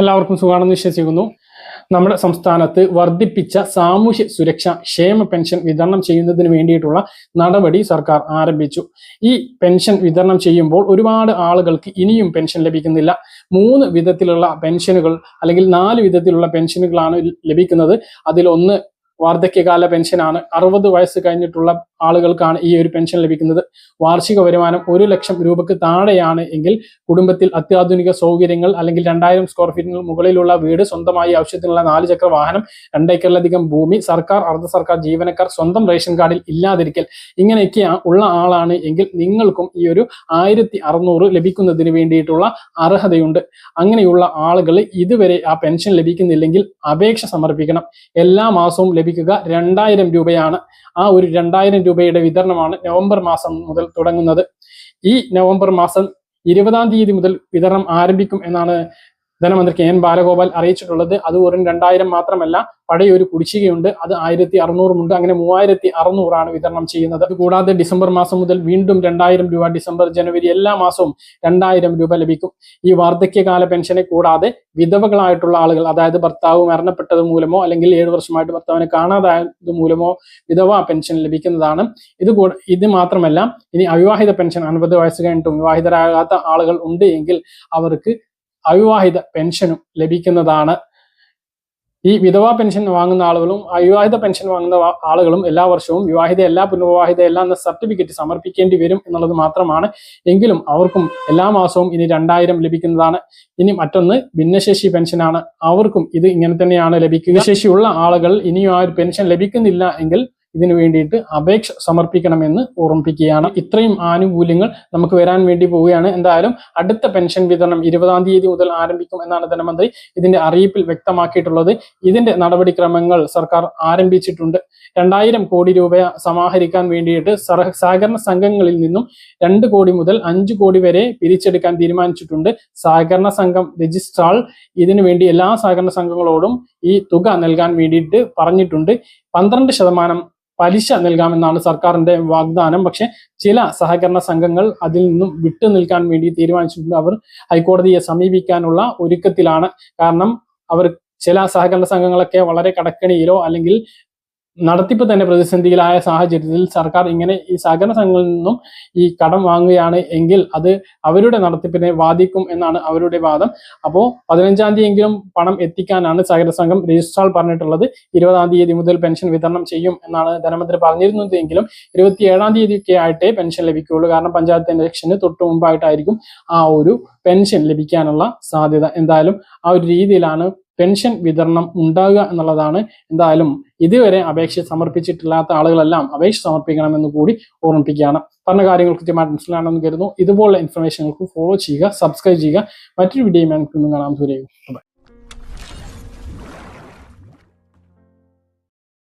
എല്ലാവർക്കും സുഖമാണെന്ന് വിശ്വസിക്കുന്നു. നമ്മുടെ സംസ്ഥാനത്ത് വർദ്ധിപ്പിച്ച സാമൂഹ്യ സുരക്ഷ ക്ഷേമ പെൻഷൻ വിതരണം ചെയ്യുന്നതിന് വേണ്ടിയിട്ടുള്ള നടപടി സർക്കാർ ആരംഭിച്ചു. ഈ പെൻഷൻ വിതരണം ചെയ്യുമ്പോൾ ഒരുപാട് ആളുകൾക്ക് ഇനിയും പെൻഷൻ ലഭിക്കുന്നില്ല. മൂന്ന് വിധത്തിലുള്ള പെൻഷനുകൾ അല്ലെങ്കിൽ നാല് വിധത്തിലുള്ള പെൻഷനുകളാണ് ലഭിക്കുന്നത്. അതിലൊന്ന് വാർദ്ധക്യകാല പെൻഷനാണ്. അറുപത് വയസ്സ് കഴിഞ്ഞിട്ടുള്ള ആളുകൾക്കാണ് ഈ ഒരു പെൻഷൻ ലഭിക്കുന്നത്. വാർഷിക വരുമാനം ഒരു ലക്ഷം രൂപക്ക് താഴെയാണ് എങ്കിൽ കുടുംബത്തിൽ അത്യാധുനിക സൗകര്യങ്ങൾ അല്ലെങ്കിൽ രണ്ടായിരം സ്ക്വയർ ഫീറ്റിന് മുകളിലുള്ള വീട് സ്വന്തമായി ആവശ്യത്തിനുള്ള നാല് ചക്ര വാഹനം രണ്ടേക്കറിലധികം ഭൂമി സർക്കാർ അർദ്ധ സർക്കാർ ജീവനക്കാർ സ്വന്തം റേഷൻ കാർഡിൽ ഇല്ലാതിരിക്കൽ. ഇങ്ങനെയൊക്കെ ഉള്ള ആളാണ് എങ്കിൽ നിങ്ങൾക്കും ഈ ഒരു ആയിരത്തി അറുന്നൂറ് ലഭിക്കുന്നതിന് വേണ്ടിയിട്ടുള്ള അർഹതയുണ്ട്. അങ്ങനെയുള്ള ആളുകൾ ഇതുവരെ ആ പെൻഷൻ ലഭിക്കുന്നില്ലെങ്കിൽ അപേക്ഷ സമർപ്പിക്കണം. എല്ലാ മാസവും ലഭിക്കുക രണ്ടായിരം രൂപയാണ്. ആ ഒരു രണ്ടായിരം രൂപയുടെ വിതരണമാണ് നവംബർ മാസം മുതൽ തുടങ്ങുന്നത്. ഈ നവംബർ മാസം ഇരുപതാം തീയതി മുതൽ വിതരണം ആരംഭിക്കും എന്നാണ് ധനമന്ത്രി കെ എൻ ബാലഗോപാൽ അറിയിച്ചിട്ടുള്ളത് അത് വെറും രണ്ടായിരം മാത്രമല്ല പഴയ ഒരു കുടിശ്ശികയുണ്ട്. അത് ആയിരത്തി അറുന്നൂറുമുണ്ട് അങ്ങനെ മൂവായിരത്തി അറുന്നൂറാണ് വിതരണം ചെയ്യുന്നത്. കൂടാതെ ഡിസംബർ മാസം മുതൽ വീണ്ടും രണ്ടായിരം രൂപ ഡിസംബർ ജനുവരി എല്ലാ മാസവും രണ്ടായിരം രൂപ ലഭിക്കും. ഈ വാർദ്ധക്യകാല പെൻഷനെ കൂടാതെ വിധവകളായിട്ടുള്ള ആളുകൾ അതായത് ഭർത്താവ് മരണപ്പെട്ടത് മൂലമോ അല്ലെങ്കിൽ ഏഴു വർഷമായിട്ട് ഭർത്താവിനെ കാണാതായത് മൂലമോ വിധവ പെൻഷൻ ലഭിക്കുന്നതാണ്. ഇത് ഇത് മാത്രമല്ല ഇനി അവിവാഹിത പെൻഷൻ അൻപത് വയസ്സ് കഴിഞ്ഞിട്ടും വിവാഹിതരാകാത്ത ആളുകൾ ഉണ്ട് എങ്കിൽ അവർക്ക് അവിവാഹിത പെൻഷനും ലഭിക്കുന്നതാണ്. ഈ വിധവാ പെൻഷൻ വാങ്ങുന്ന ആളുകളും അവിവാഹിത പെൻഷൻ വാങ്ങുന്ന ആളുകളും എല്ലാ വർഷവും വിവാഹിത എല്ലാ പുനർവിവാഹിത എല്ലാ എന്ന സർട്ടിഫിക്കറ്റ് സമർപ്പിക്കേണ്ടി വരും എന്നുള്ളത് മാത്രമാണ്. എങ്കിലും അവർക്കും എല്ലാ മാസവും ഇനി രണ്ടായിരം ലഭിക്കുന്നതാണ്. ഇനി മറ്റൊന്ന് ഭിന്നശേഷി പെൻഷനാണ്. അവർക്കും ഇത് ഇങ്ങനെ തന്നെയാണ് ലഭിക്കുക. ശേഷിയുള്ള ആളുകൾ ഇനിയും ആ ഒരു പെൻഷൻ ലഭിക്കുന്നില്ല എങ്കിൽ ഇതിനു വേണ്ടിയിട്ട് അപേക്ഷ സമർപ്പിക്കണമെന്ന് ഓർമ്മിപ്പിക്കുകയാണ്. ഇത്രയും ആനുകൂല്യങ്ങൾ നമുക്ക് വരാൻ വേണ്ടി പോവുകയാണ്. എന്തായാലും അടുത്ത പെൻഷൻ വിതരണം ഇരുപതാം തീയതി മുതൽ ആരംഭിക്കും എന്നാണ് ധനമന്ത്രി ഇതിന്റെ അറിയിപ്പിൽ വ്യക്തമാക്കിയിട്ടുള്ളത്. ഇതിന്റെ നടപടിക്രമങ്ങൾ സർക്കാർ ആരംഭിച്ചിട്ടുണ്ട്. രണ്ടായിരം കോടി രൂപ സമാഹരിക്കാൻ വേണ്ടിയിട്ട് സഹകരണ സംഘങ്ങളിൽ നിന്നും രണ്ട് കോടി മുതൽ അഞ്ച് കോടി വരെ പിരിച്ചെടുക്കാൻ തീരുമാനിച്ചിട്ടുണ്ട്. സഹകരണ സംഘം രജിസ്ട്രാൾ ഇതിനു വേണ്ടി എല്ലാ സഹകരണ സംഘങ്ങളോടും ഈ തുക നൽകാൻ വേണ്ടിയിട്ട് പറഞ്ഞിട്ടുണ്ട്. പന്ത്രണ്ട് ശതമാനം പലിശ നൽകാമെന്നാണ് സർക്കാരിന്റെ വാഗ്ദാനം. പക്ഷെ ചില സഹകരണ സംഘങ്ങൾ അതിൽ നിന്നും വിട്ടു നിൽക്കാൻ വേണ്ടി തീരുമാനിച്ചിട്ടുണ്ട്. അവർ ഹൈക്കോടതിയെ സമീപിക്കാനുള്ള ഒരുക്കത്തിലാണ്. കാരണം അവർ ചില സഹകരണ സംഘങ്ങളൊക്കെ വളരെ കടക്കണിയിലോ അല്ലെങ്കിൽ നടത്തിപ്പ് തന്നെ പ്രതിസന്ധിയിലായ സാഹചര്യത്തിൽ സർക്കാർ ഇങ്ങനെ ഈ സഹകരണ സംഘങ്ങളിൽ നിന്നും ഈ കടം വാങ്ങുകയാണ് എങ്കിൽ അത് അവരുടെ നടത്തിപ്പിനെ ബാധിക്കും എന്നാണ് അവരുടെ വാദം. അപ്പോൾ പതിനഞ്ചാം തീയതിയെങ്കിലും പണം എത്തിക്കാനാണ് സഹകരണ സംഘം രജിസ്ട്രാൾ പറഞ്ഞിട്ടുള്ളത്. ഇരുപതാം തീയതി മുതൽ പെൻഷൻ വിതരണം ചെയ്യും എന്നാണ് ധനമന്ത്രി പറഞ്ഞിരുന്നത് എങ്കിലും ഇരുപത്തി ഏഴാം തീയതിയൊക്കെ ആയിട്ടേ പെൻഷൻ ലഭിക്കുകയുള്ളൂ. കാരണം പഞ്ചായത്ത് ഇലക്ഷന് തൊട്ട് മുമ്പായിട്ടായിരിക്കും ആ ഒരു പെൻഷൻ ലഭിക്കാനുള്ള സാധ്യത. എന്തായാലും ആ ഒരു രീതിയിലാണ് പെൻഷൻ വിതരണം ഉണ്ടാകുക എന്നുള്ളതാണ് എന്തായാലും ഇതുവരെ അപേക്ഷ സമർപ്പിച്ചിട്ടില്ലാത്ത ആളുകളെല്ലാം അപേക്ഷ സമർപ്പിക്കണമെന്ന് കൂടി ഓർമ്മിപ്പിക്കുകയാണ്. പറഞ്ഞ കാര്യങ്ങൾ കൃത്യമായിട്ട് മനസ്സിലാണെന്ന് കരുതുന്നു. ഇതുപോലുള്ള ഇൻഫർമേഷനുകൾക്ക് ഫോളോ ചെയ്യുക സബ്സ്ക്രൈബ് ചെയ്യുക. മറ്റൊരു വീഡിയോ ഞാൻ കാണാം. സൂര്യ